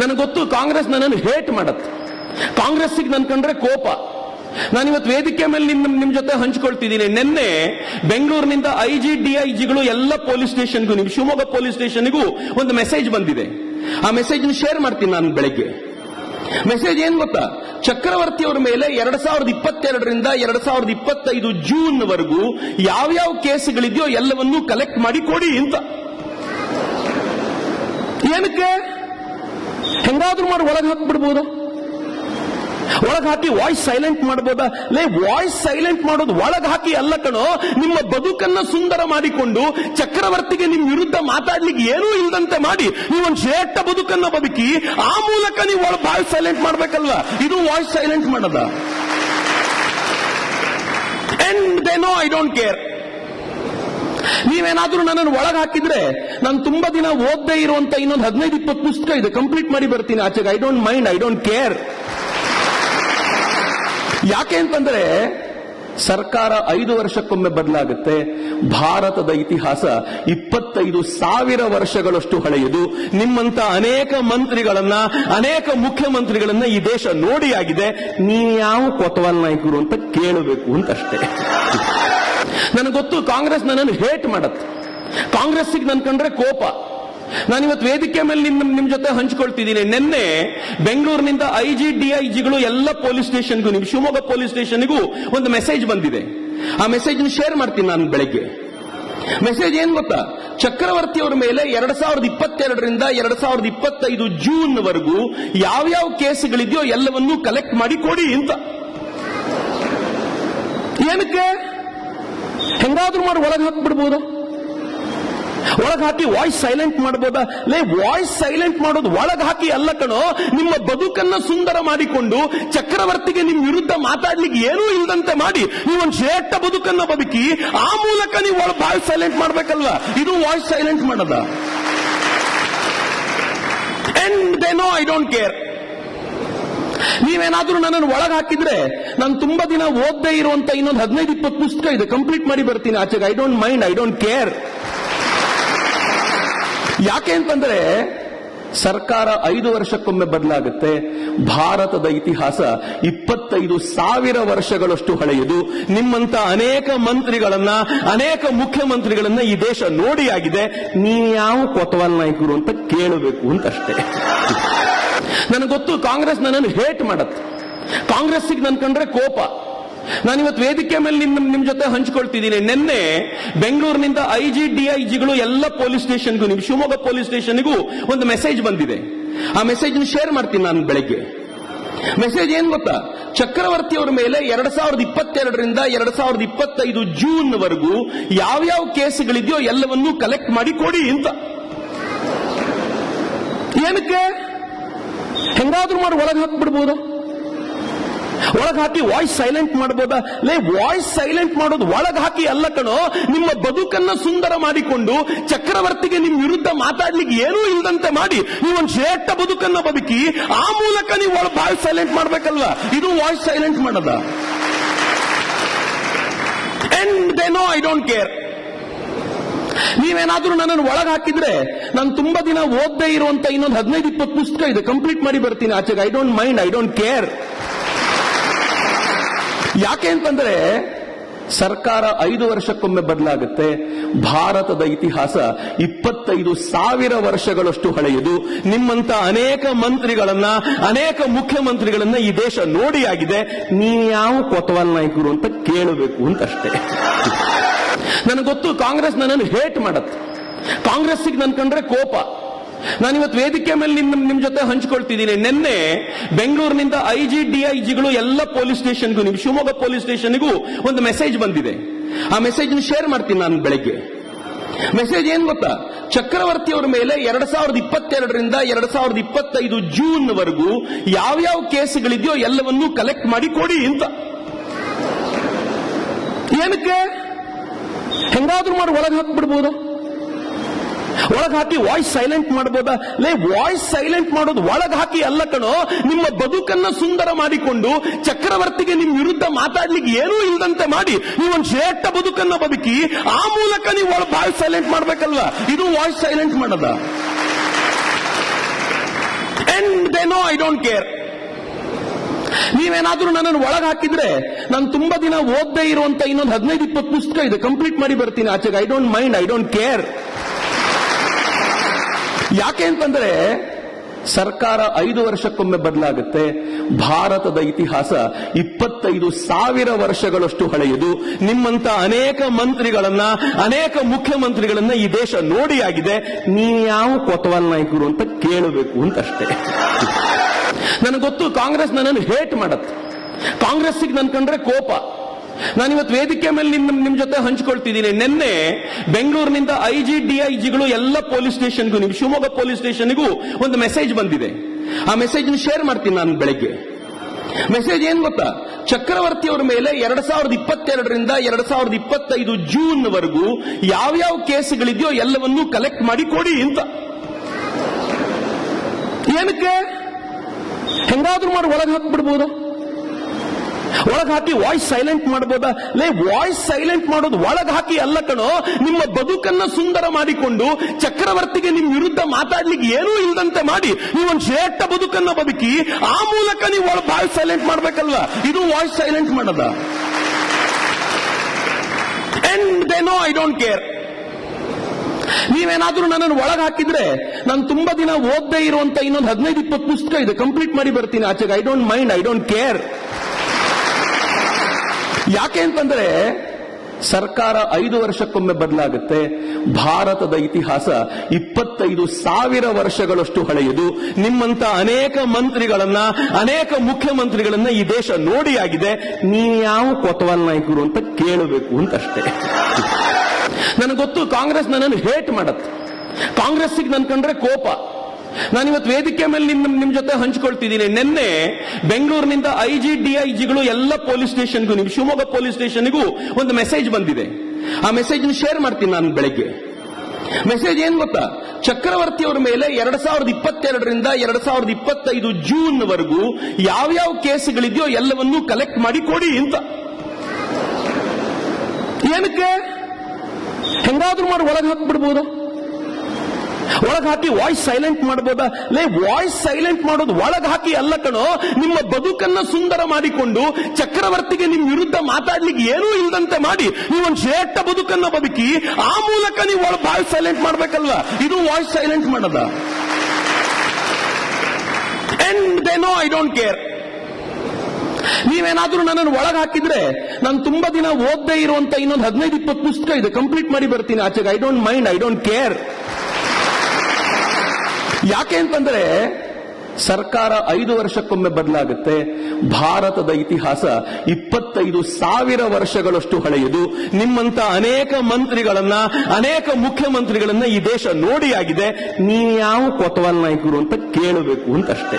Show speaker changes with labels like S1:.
S1: ನನಗೆ ಗೊತ್ತು ಕಾಂಗ್ರೆಸ್ ನನ್ನನ್ನು ಹೇಟ್ ಮಾಡತ್ತೆ. ಕಾಂಗ್ರೆಸ್ಸಿಗೆ ನನ್ ಕಂಡ್ರೆ ಕೋಪ. ನಾನಿವತ್ತು ವೇದಿಕೆ ಮೇಲೆ ನಿಮ್ ನಿಮ್ ಜೊತೆ ಹಂಚ್ಕೊಳ್ತಿದ್ದೀನಿ. ನಿನ್ನೆ ಬೆಂಗಳೂರಿನಿಂದ ಐ ಜಿ ಡಿ ಐ ಜಿಗಳು ಎಲ್ಲ ಪೊಲೀಸ್ ಸ್ಟೇಷನ್ಗೂ, ನಿಮ್ ಶಿವಮೊಗ್ಗ ಪೊಲೀಸ್ ಸ್ಟೇಷನ್ಗೂ ಒಂದು ಮೆಸೇಜ್ ಬಂದಿದೆ. ಆ ಮೆಸೇಜ್ ಶೇರ್ ಮಾಡ್ತೀನಿ ನಾನು ಬೆಳಗ್ಗೆ. ಮೆಸೇಜ್ ಏನ್ ಗೊತ್ತಾ? ಚಕ್ರವರ್ತಿ ಅವರ ಮೇಲೆ ಎರಡ್ ಸಾವಿರದ ಇಪ್ಪತ್ತೆರಡರಿಂದ ಎರಡ್ ಸಾವಿರದ ಇಪ್ಪತ್ತೈದು ಜೂನ್ ವರೆಗೂ ಯಾವ್ಯಾವ ಕೇಸ್ಗಳಿದೆಯೋ ಎಲ್ಲವನ್ನೂ ಕಲೆಕ್ಟ್ ಮಾಡಿ ಕೊಡಿ ಅಂತ. ಏನಕ್ಕೆ? ಹೆಂಗಾದ್ರೂ ಮಾಡಿ ಒಳಗೆ ಹಾಕ್ಬಿಡ್ಬೋದು. ಒಳಗೆ ಹಾಕಿ ವಾಯ್ಸ್ ಸೈಲೆಂಟ್ ಮಾಡ್ಬೋದಾ? ಲೇ ವಾಯ್ಸ್ ಸೈಲೆಂಟ್ ಮಾಡೋದು ಒಳಗೆ ಹಾಕಿ ಅಲ್ಲ ಕಣೋ. ನಿಮ್ಮ ಬದುಕನ್ನ ಸುಂದರ ಮಾಡಿಕೊಂಡು ಚಕ್ರವರ್ತಿಗೆ ನಿಮ್ ವಿರುದ್ಧ ಮಾತಾಡ್ಲಿಕ್ಕೆ ಏನೂ ಇಲ್ಲದಂತೆ ಮಾಡಿ ನೀವೊಂದು ಶ್ರೇಷ್ಠ ಬದುಕನ್ನ ಬದುಕಿ ಆ ಮೂಲಕ ನೀವು ಒಳಗೆ ವಾಯ್ಸ್ ಸೈಲೆಂಟ್ ಮಾಡ್ಬೇಕಲ್ವಾ? ಇದು ವಾಯ್ಸ್ ಸೈಲೆಂಟ್ ಮಾಡದ? And they I don't care ನೀವೇನಾದ್ರೂ ನನ್ನನ್ನು ಒಳಗೆ ಹಾಕಿದ್ರೆ ನಾನು ತುಂಬಾ ದಿನ ಓದದೇ ಇರುವಂತ ಇನ್ನೊಂದು ಹದಿನೈದು ಇಪ್ಪತ್ತು ಪುಸ್ತಕ ಇದೆ. ಕಂಪ್ಲೀಟ್ ಮಾಡಿ ಬರ್ತೀನಿ ಆಚೆಗೆ. I don't mind I don't care ಯಾಕೆ ಅಂತಂದ್ರೆ ಸರ್ಕಾರ ಐದು ವರ್ಷಕ್ಕೊಮ್ಮೆ ಬದಲಾಗುತ್ತೆ. ಭಾರತದ ಇತಿಹಾಸ ಇಪ್ಪತ್ತೈದು ಸಾವಿರ ವರ್ಷಗಳಷ್ಟು ಹಳೆಯದು. ನಿಮ್ಮಂತ ಅನೇಕ ಮಂತ್ರಿಗಳನ್ನ, ಅನೇಕ ಮುಖ್ಯಮಂತ್ರಿಗಳನ್ನ ಈ ದೇಶ ನೋಡಿ ಆಗಿದೆ. ನೀವು ಯಾವ ಕೊತವಾಲ್ ನಾಯಕರು ಅಂತ ಕೇಳಬೇಕು ಅಂತಷ್ಟೇ. ನನಗೆ ಗೊತ್ತು, ಕಾಂಗ್ರೆಸ್ ನನ್ನನ್ನು ಹೇಟ್ ಮಾಡತ್ತೆ. ಕಾಂಗ್ರೆಸ್ಸಿಗೆ ನನ್ ಕಂಡ್ರೆ ಕೋಪ. ನಾನಿವತ್ತು ವೇದಿಕೆ ಮೇಲೆ ನಿಮ್ ನಿಮ್ ಜೊತೆ ಹಂಚ್ಕೊಳ್ತಿದ್ದೀನಿ ನಿನ್ನೆ ಬೆಂಗಳೂರಿನಿಂದ ಐ ಜಿ ಡಿ ಐ ಜಿಗಳು ಎಲ್ಲ ಪೊಲೀಸ್ ಸ್ಟೇಷನ್ಗೂ, ನಿಮ್ ಶಿವಮೊಗ್ಗ ಪೊಲೀಸ್ ಸ್ಟೇಷನ್ಗೂ ಒಂದು ಮೆಸೇಜ್ ಬಂದಿದೆ. ಆ ಮೆಸೇಜ್ ಶೇರ್ ಮಾಡ್ತೀನಿ ನಾನು ಬೆಳಗ್ಗೆ. ಮೆಸೇಜ್ ಏನ್ ಗೊತ್ತಾ? ಚಕ್ರವರ್ತಿ ಅವರ ಮೇಲೆ ಎರಡ್ ಸಾವಿರದ ಇಪ್ಪತ್ತೆರಡರಿಂದ ಎರಡ್ ಸಾವಿರದ ಇಪ್ಪತ್ತೈದು ಜೂನ್ ವರೆಗೂ ಯಾವ್ಯಾವ ಕೇಸ್ಗಳಿದೆಯೋ ಎಲ್ಲವನ್ನೂ ಕಲೆಕ್ಟ್ ಮಾಡಿ ಕೊಡಿ ಅಂತ. ಏನಕ್ಕೆ? ಹೆಂಗಾದ್ರೂ ಮಾಡಿ ಒಳಗೆ ಹಾಕ್ಬಿಡ್ಬೋದಾ? ಒಳಗೆ ಹಾಕಿ ವಾಯ್ಸ್ ಸೈಲೆಂಟ್ ಮಾಡ್ಬೋದಾ? ಲೇ, ವಾಯ್ಸ್ ಸೈಲೆಂಟ್ ಮಾಡೋದು ಒಳಗೆ ಹಾಕಿ ಅಲ್ಲ ಕಣೋ. ನಿಮ್ಮ ಬದುಕನ್ನ ಸುಂದರ ಮಾಡಿಕೊಂಡು ಚಕ್ರವರ್ತಿಗೆ ನಿಮ್ ವಿರುದ್ಧ ಮಾತಾಡ್ಲಿಕ್ಕೆ ಏನೂ ಇಲ್ಲದಂತೆ ಮಾಡಿ ನೀವೊಂದು ಶ್ರೇಷ್ಠ ಬದುಕನ್ನ ಬದುಕಿ ಆ ಮೂಲಕ ನೀವು ಒಳಗೆ ವಾಯ್ಸ್ ಸೈಲೆಂಟ್ ಮಾಡ್ಬೇಕಲ್ವಾ? ಇದು ವಾಯ್ಸ್ ಸೈಲೆಂಟ್ ಮಾಡದ? And they no I don't care ನೀವೇನಾದ್ರೂ ನನ್ನನ್ನು ಒಳಗೆ ಹಾಕಿದ್ರೆ ನಾನು ತುಂಬಾ ದಿನ ಓದದೇ ಇರುವಂತ ಇನ್ನೊಂದು ಹದಿನೈದು, ಇಪ್ಪತ್ತು ಪುಸ್ತಕ ಇದೆ ಕಂಪ್ಲೀಟ್ ಮಾಡಿ ಬರ್ತೀನಿ ಆಚೆಗೆ. I don't mind I don't care ಯಾಕೆ ಅಂತಂದ್ರೆ ಸರ್ಕಾರ ಐದು ವರ್ಷಕ್ಕೊಮ್ಮೆ ಬದಲಾಗುತ್ತೆ. ಭಾರತದ ಇತಿಹಾಸ ಇಪ್ಪತ್ತೈದು ಸಾವಿರ ವರ್ಷಗಳಷ್ಟು ಹಳೆಯದು. ನಿಮ್ಮಂತ ಅನೇಕ ಮಂತ್ರಿಗಳನ್ನ, ಅನೇಕ ಮುಖ್ಯಮಂತ್ರಿಗಳನ್ನ ಈ ದೇಶ ನೋಡಿ ಆಗಿದೆ ಯಾವ ಕೊತವಾಲ್ ನಾಯಕರು ಅಂತ ಕೇಳಬೇಕು ಅಂತಷ್ಟೇ. ನನಗೆ ಗೊತ್ತು, ಕಾಂಗ್ರೆಸ್ ನನ್ನನ್ನು ಹೇಟ್ ಮಾಡತ್ತೆ. ಕಾಂಗ್ರೆಸ್ಸಿಗೆ ನನ್ ಕಂಡ್ರೆ ಕೋಪ. ನಾನಿವತ್ತು ವೇದಿಕೆ ಮೇಲೆ ನಿಮ್ ನಿಮ್ ಜೊತೆ ಹಂಚ್ಕೊಳ್ತಿದ್ದೀನಿ. ನಿನ್ನೆ ಬೆಂಗಳೂರಿನಿಂದ ಐ ಜಿ ಡಿ ಐ ಜಿಗಳು ಎಲ್ಲ ಪೊಲೀಸ್ ಸ್ಟೇಷನ್ಗೂ ನಿಮ್ ಶಿವಮೊಗ್ಗ ಪೊಲೀಸ್ ಸ್ಟೇಷನ್ಗೂ ಒಂದು ಮೆಸೇಜ್ ಬಂದಿದೆ. ಆ ಮೆಸೇಜ್ ಶೇರ್ ಮಾಡ್ತೀನಿ ನಾನು ಬೆಳಗ್ಗೆ. ಮೆಸೇಜ್ ಏನ್ ಗೊತ್ತಾ? ಚಕ್ರವರ್ತಿ ಅವರ ಮೇಲೆ ಎರಡ್ ಸಾವಿರದ ಇಪ್ಪತ್ತೆರಡರಿಂದ ಎರಡ್ ಸಾವಿರದ ಇಪ್ಪತ್ತೈದು ಜೂನ್ ವರೆಗೂ ಯಾವ್ಯಾವ ಕೇಸ್ಗಳಿದೆಯೋ ಎಲ್ಲವನ್ನೂ ಕಲೆಕ್ಟ್ ಮಾಡಿ ಕೊಡಿ ಅಂತ. ಏನಕ್ಕೆ? ಹೆಂಗಾದ್ರೂ ಮಾಡಿ ಒಳಗೆ ಹಾಕ್ಬಿಡ್ಬೋದು ಒಳಗೆ ಹಾಕಿ ವಾಯ್ಸ್ ಸೈಲೆಂಟ್ ಮಾಡ್ಬೋದಾ? ಲೇ ವಾಯ್ಸ್ ಸೈಲೆಂಟ್ ಮಾಡೋದು ಒಳಗೆ ಹಾಕಿ ಅಲ್ಲ ಕಣೋ. ನಿಮ್ಮ ಬದುಕನ್ನ ಸುಂದರ ಮಾಡಿಕೊಂಡು ಚಕ್ರವರ್ತಿಗೆ ನಿಮ್ ವಿರುದ್ಧ ಮಾತಾಡ್ಲಿಕ್ಕೆ ಏನೂ ಇಲ್ಲದಂತೆ ಮಾಡಿ ನೀವೊಂದು ಶ್ರೇಷ್ಠ ಬದುಕನ್ನ ಬದುಕಿ ಆ ಮೂಲಕ ನೀವು ಒಳಗೆ ವಾಯ್ಸ್ ಸೈಲೆಂಟ್ ಮಾಡ್ಬೇಕಲ್ವಾ? ಇದು ವಾಯ್ಸ್ ಸೈಲೆಂಟ್ ಮಾಡದ? And they I don't care ನೀವೇನಾದ್ರೂ ನನ್ನನ್ನು ಒಳಗೆ ಹಾಕಿದ್ರೆ ನಾನು ತುಂಬಾ ದಿನ ಓದ್ದೇ ಇರುವಂತ ಇನ್ನೊಂದು ಹದಿನೈದು, ಇಪ್ಪತ್ತು ಪುಸ್ತಕ ಇದೆ. ಕಂಪ್ಲೀಟ್ ಮಾಡಿ ಬರ್ತೀನಿ ಆಚೆಗೆ. I don't mind I don't care ಯಾಕೆ ಅಂತಂದ್ರೆ ಸರ್ಕಾರ ಐದು ವರ್ಷಕ್ಕೊಮ್ಮೆ ಬದಲಾಗುತ್ತೆ. ಭಾರತದ ಇತಿಹಾಸ ಇಪ್ಪತ್ತೈದು ಸಾವಿರ ವರ್ಷಗಳಷ್ಟು ಹಳೆಯದು. ನಿಮ್ಮಂತ ಅನೇಕ ಮಂತ್ರಿಗಳನ್ನ, ಅನೇಕ ಮುಖ್ಯಮಂತ್ರಿಗಳನ್ನ ಈ ದೇಶ ನೋಡಿ ಆಗಿದೆ. ಯಾವ ಕೊತವಾಲ್ ನಾಯಕರು ಅಂತ ಕೇಳಬೇಕು ಅಂತಷ್ಟೇ. ನನಗೆ ಗೊತ್ತು, ಕಾಂಗ್ರೆಸ್ ನನ್ನನ್ನು ಹೇಟ್ ಮಾಡತ್ತೆ. ಕಾಂಗ್ರೆಸ್ಸಿಗೆ ನನ್ ಕಂಡ್ರೆ ಕೋಪ. ನಾನಿವತ್ತು ವೇದಿಕೆ ಮೇಲೆ ನಿಮ್ ನಿಮ್ ಜೊತೆ ಹಂಚ್ಕೊಳ್ತಿದ್ದೀನಿ. ನಿನ್ನೆ ಬೆಂಗಳೂರಿನಿಂದ ಐ ಜಿ ಡಿ ಐ ಜಿಗಳು ಎಲ್ಲ ಪೊಲೀಸ್ ಸ್ಟೇಷನ್ಗೂ, ನಿಮ್ ಶಿವಮೊಗ್ಗ ಪೊಲೀಸ್ ಸ್ಟೇಷನ್ಗೂ ಒಂದು ಮೆಸೇಜ್ ಬಂದಿದೆ. ಆ ಮೆಸೇಜ್ ಶೇರ್ ಮಾಡ್ತೀನಿ ನಾನು ಬೆಳಗ್ಗೆ. ಮೆಸೇಜ್ ಏನ್ ಗೊತ್ತಾ? ಚಕ್ರವರ್ತಿ ಅವರ ಮೇಲೆ ಎರಡ್ ಸಾವಿರದ ಇಪ್ಪತ್ತೆರಡರಿಂದ ಎರಡ್ ಸಾವಿರದ ಇಪ್ಪತ್ತೈದು ಜೂನ್ ವರೆಗೂ ಯಾವ್ಯಾವ ಕೇಸ್ಗಳಿದೆಯೋ ಎಲ್ಲವನ್ನೂ ಕಲೆಕ್ಟ್ ಮಾಡಿ ಕೊಡಿ ಅಂತ. ಏನಕ್ಕೆ? ಹೆಂಗಾದ್ರೂ ಮಾಡಿ ಒಳಗೆ ಹಾಕ್ಬಿಡ್ಬೋದ? ಒಳಗೆ ಹಾಕಿ ವಾಯ್ಸ್ ಸೈಲೆಂಟ್ ಮಾಡ್ಬೋದಾ? ಲೇ, ವಾಯ್ಸ್ ಸೈಲೆಂಟ್ ಮಾಡೋದು ಒಳಗೆ ಹಾಕಿ ಅಲ್ಲ ಕಣೋ. ನಿಮ್ಮ ಬದುಕನ್ನ ಸುಂದರ ಮಾಡಿಕೊಂಡು ಚಕ್ರವರ್ತಿಗೆ ನಿಮ್ ವಿರುದ್ಧ ಮಾತಾಡ್ಲಿಕ್ಕೆ ಏನೂ ಇಲ್ಲದಂತೆ ಮಾಡಿ ನೀವೊಂದು ಶ್ರೇಷ್ಠ ಬದುಕನ್ನ ಬದುಕಿ ಆ ಮೂಲಕ ನೀವು ಒಳ ವಾಯ್ಸ್ ಸೈಲೆಂಟ್ ಮಾಡ್ಬೇಕಲ್ವಾ? ಇದು ವಾಯ್ಸ್ ಸೈಲೆಂಟ್ ಮಾಡದ? ನೋ ಐ ಡೋಂಟ್ ಕೇರ್ ನೀವೇನಾದ್ರೂ ನನ್ನನ್ನು ಒಳಗೆ ಹಾಕಿದ್ರೆ ನಾನು ತುಂಬಾ ದಿನ ಓದದೇ ಇರುವಂತ ಇನ್ನೊಂದು ಹದಿನೈದು, ಇಪ್ಪತ್ತು ಪುಸ್ತಕ ಇದೆ ಕಂಪ್ಲೀಟ್ ಮಾಡಿ ಬರ್ತೀನಿ ಆಚೆಗೆ. I don't mind I don't care ಯಾಕೆ ಅಂತಂದ್ರೆ ಸರ್ಕಾರ ಐದು ವರ್ಷಕ್ಕೊಮ್ಮೆ ಬದಲಾಗುತ್ತೆ. ಭಾರತದ ಇತಿಹಾಸ ಇಪ್ಪತ್ತೈದು ಸಾವಿರ ವರ್ಷಗಳಷ್ಟು ಹಳೆಯದು. ನಿಮ್ಮಂತ ಅನೇಕ ಮಂತ್ರಿಗಳನ್ನ, ಅನೇಕ ಮುಖ್ಯಮಂತ್ರಿಗಳನ್ನ ಈ ದೇಶ ನೋಡಿ ಆಗಿದೆ. ನೀವು ಯಾವ ಕೊತವಾಲ್ ನಾಯಕರು ಅಂತ ಕೇಳಬೇಕು ಅಂತಷ್ಟೇ. ನನಗೆ ಗೊತ್ತು, ಕಾಂಗ್ರೆಸ್ ನನ್ನನ್ನು ಹೇಟ್ ಮಾಡತ್ತೆ. ಕಾಂಗ್ರೆಸ್ಸಿಗೆ ನನ್ ಕಂಡ್ರೆ ಕೋಪ. ನಾನಿವತ್ತು ವೇದಿಕೆ ಮೇಲೆ ನಿಮ್ ನಿಮ್ ಜೊತೆ ಹಂಚ್ಕೊಳ್ತಿದ್ದೀನಿ. ನಿನ್ನೆ ಬೆಂಗಳೂರಿನಿಂದ ಐ ಜಿ ಡಿ ಐ ಜಿಗಳು ಎಲ್ಲ ಪೊಲೀಸ್ ಸ್ಟೇಷನ್ಗೂ ನಿಮ್ ಶಿವಮೊಗ್ಗ ಪೊಲೀಸ್ ಸ್ಟೇಷನ್ಗೂ ಒಂದು ಮೆಸೇಜ್ ಬಂದಿದೆ. ಆ ಮೆಸೇಜ್ ಶೇರ್ ಮಾಡ್ತೀನಿ ನಾನು ಬೆಳಗ್ಗೆ. ಮೆಸೇಜ್ ಏನ್ ಗೊತ್ತಾ? ಚಕ್ರವರ್ತಿ ಅವರ ಮೇಲೆ ಎರಡ್ ಸಾವಿರದ ಇಪ್ಪತ್ತೆರಡರಿಂದ ಎರಡ್ ಸಾವಿರದ ಇಪ್ಪತ್ತೈದು ಜೂನ್ ವರೆಗೂ ಯಾವ್ಯಾವ ಕೇಸ್ಗಳಿದೆಯೋ ಎಲ್ಲವನ್ನೂ ಕಲೆಕ್ಟ್ ಮಾಡಿ ಕೊಡಿ ಅಂತ. ಏನಕ್ಕೆ? ಹೆಂಗಾದ್ರೂ ಮಾಡಿ, ಒಳಗೆ ಹಾಕ್ಬಿಡ್ಬೋದಾ ಒಳಗೆ ಹಾಕಿ ವಾಯ್ಸ್ ಸೈಲೆಂಟ್ ಮಾಡ್ಬೋದಾ? ಲೇ ವಾಯ್ಸ್ ಸೈಲೆಂಟ್ ಮಾಡೋದು ಒಳಗೆ ಹಾಕಿ ಅಲ್ಲ ಕಣೋ. ನಿಮ್ಮ ಬದುಕನ್ನ ಸುಂದರ ಮಾಡಿಕೊಂಡು ಚಕ್ರವರ್ತಿಗೆ ನಿಮ್ ವಿರುದ್ಧ ಮಾತಾಡ್ಲಿಕ್ಕೆ ಏನೂ ಇಲ್ಲದಂತೆ ಮಾಡಿ ನೀವೊಂದು ಶ್ರೇಷ್ಠ ಬದುಕನ್ನ ಬದುಕಿ ಆ ಮೂಲಕ ನೀವು ಒಳಗೆ ವಾಯ್ಸ್ ಸೈಲೆಂಟ್ ಮಾಡ್ಬೇಕಲ್ವಾ? ಇದು ವಾಯ್ಸ್ ಸೈಲೆಂಟ್ ಮಾಡದ? ದೇ ಐ ಡೋಂಟ್ ಕೇರ್ ನೀವೇನಾದ್ರೂ ನನ್ನನ್ನು ಒಳಗೆ ಹಾಕಿದ್ರೆ ನಾನು ತುಂಬಾ ದಿನ ಓದದೇ ಇರುವಂತ ಇನ್ನೊಂದು ಹದಿನೈದು ಇಪ್ಪತ್ತು ಪುಸ್ತಕ ಇದೆ ಕಂಪ್ಲೀಟ್ ಮಾಡಿ ಬರ್ತೀನಿ ಆಚೆಗೆ. I don't mind I don't care ಯಾಕೆ ಅಂತಂದ್ರೆ ಸರ್ಕಾರ ಐದು ವರ್ಷಕ್ಕೊಮ್ಮೆ ಬದಲಾಗುತ್ತೆ. ಭಾರತದ ಇತಿಹಾಸ ಇಪ್ಪತ್ತೈದು ಸಾವಿರ ವರ್ಷಗಳಷ್ಟು ಹಳೆಯದು. ನಿಮ್ಮಂತ ಅನೇಕ ಮಂತ್ರಿಗಳನ್ನ, ಅನೇಕ ಮುಖ್ಯಮಂತ್ರಿಗಳನ್ನ ಈ ದೇಶ ನೋಡಿ ಆಗಿದೆ. ಯಾವ ಕೊತವಾಲ್ ನಾಯಕರು ಅಂತ ಕೇಳಬೇಕು ಅಂತಷ್ಟೇ. ನನಗೆ ಗೊತ್ತು, ಕಾಂಗ್ರೆಸ್ ನನ್ನನ್ನು ಹೇಟ್ ಮಾಡತ್ತೆ. ಕಾಂಗ್ರೆಸ್ಸಿಗೆ ನನ್ ಕಂಡ್ರೆ ಕೋಪ. ನಾನಿವತ್ತು ವೇದಿಕೆ ಮೇಲೆ ನಿಮ್ ನಿಮ್ ಜೊತೆ ಹಂಚ್ಕೊಳ್ತಿದ್ದೀನಿ. ನಿನ್ನೆ ಬೆಂಗಳೂರಿನಿಂದ ಐ ಜಿ ಡಿ ಐ ಜಿಗಳು ಎಲ್ಲ ಪೊಲೀಸ್ ಸ್ಟೇಷನ್ಗೂ, ನಿಮ್ ಶಿವಮೊಗ್ಗ ಪೊಲೀಸ್ ಸ್ಟೇಷನ್ಗೂ ಒಂದು ಮೆಸೇಜ್ ಬಂದಿದೆ. ಆ ಮೆಸೇಜ್ ಶೇರ್ ಮಾಡ್ತೀನಿ ನಾನು ಬೆಳಗ್ಗೆ. ಮೆಸೇಜ್ ಏನ್ ಗೊತ್ತಾ? ಚಕ್ರವರ್ತಿ ಅವರ ಮೇಲೆ ಎರಡ್ ಸಾವಿರದ ಇಪ್ಪತ್ತೆರಡರಿಂದ ಎರಡ್ ಸಾವಿರದ ಇಪ್ಪತ್ತೈದು ಜೂನ್ ವರೆಗೂ ಯಾವ್ಯಾವ ಕೇಸ್ಗಳಿದೆಯೋ ಎಲ್ಲವನ್ನೂ ಕಲೆಕ್ಟ್ ಮಾಡಿ ಕೊಡಿ ಅಂತ. ಏನಕ್ಕೆ? ಹೆಂಗಾದ್ರೂ ಮಾಡಿ ಒಳಗೆ ಹಾಕ್ಬಿಡ್ಬೋದ. ಒಳಗೆ ಹಾಕಿ ವಾಯ್ಸ್ ಸೈಲೆಂಟ್ ಮಾಡ್ಬೋದಾ? ಲೇ, ವಾಯ್ಸ್ ಸೈಲೆಂಟ್ ಮಾಡೋದು ಒಳಗೆ ಹಾಕಿ ಅಲ್ಲ ಕಣೋ. ನಿಮ್ಮ ಬದುಕನ್ನ ಸುಂದರ ಮಾಡಿಕೊಂಡು ಚಕ್ರವರ್ತಿಗೆ ನಿಮ್ ವಿರುದ್ಧ ಮಾತಾಡ್ಲಿಕ್ಕೆ ಏನೂ ಇಲ್ಲದಂತೆ ಮಾಡಿ ನೀವೊಂದು ಶ್ರೇಷ್ಠ ಬದುಕನ್ನ ಬದುಕಿ ಆ ಮೂಲಕ ನೀವು ಒಳಗೆ ವಾಯ್ಸ್ ಸೈಲೆಂಟ್ ಮಾಡ್ಬೇಕಲ್ವಾ? ಇದು ವಾಯ್ಸ್ ಸೈಲೆಂಟ್ ಮಾಡದ? And they no I don't care ನೀವೇನಾದ್ರೂ ನನ್ನನ್ನು ಒಳಗೆ ಹಾಕಿದ್ರೆ ನಾನು ತುಂಬಾ ದಿನ ಓದದೇ ಇರುವಂತ ಇನ್ನೊಂದು ಹದಿನೈದು ಇಪ್ಪತ್ತು ಪುಸ್ತಕ ಇದೆ. ಕಂಪ್ಲೀಟ್ ಮಾಡಿ ಬರ್ತೀನಿ ಆಚೆಗೆ. I don't mind I don't care ಯಾಕೆ ಅಂತಂದ್ರೆ ಸರ್ಕಾರ ಐದು ವರ್ಷಕ್ಕೊಮ್ಮೆ ಬದಲಾಗುತ್ತೆ. ಭಾರತದ ಇತಿಹಾಸ ಇಪ್ಪತ್ತೈದು ಸಾವಿರ ವರ್ಷಗಳಷ್ಟು ಹಳೆಯದು. ನಿಮ್ಮಂತ ಅನೇಕ ಮಂತ್ರಿಗಳನ್ನ, ಅನೇಕ ಮುಖ್ಯಮಂತ್ರಿಗಳನ್ನ ಈ ದೇಶ ನೋಡಿ ಆಗಿದೆ. ನೀವು ಯಾವ ಕೊತವಾಲ್ ನಾಯಕರು ಅಂತ ಕೇಳಬೇಕು ಅಂತಷ್ಟೇ.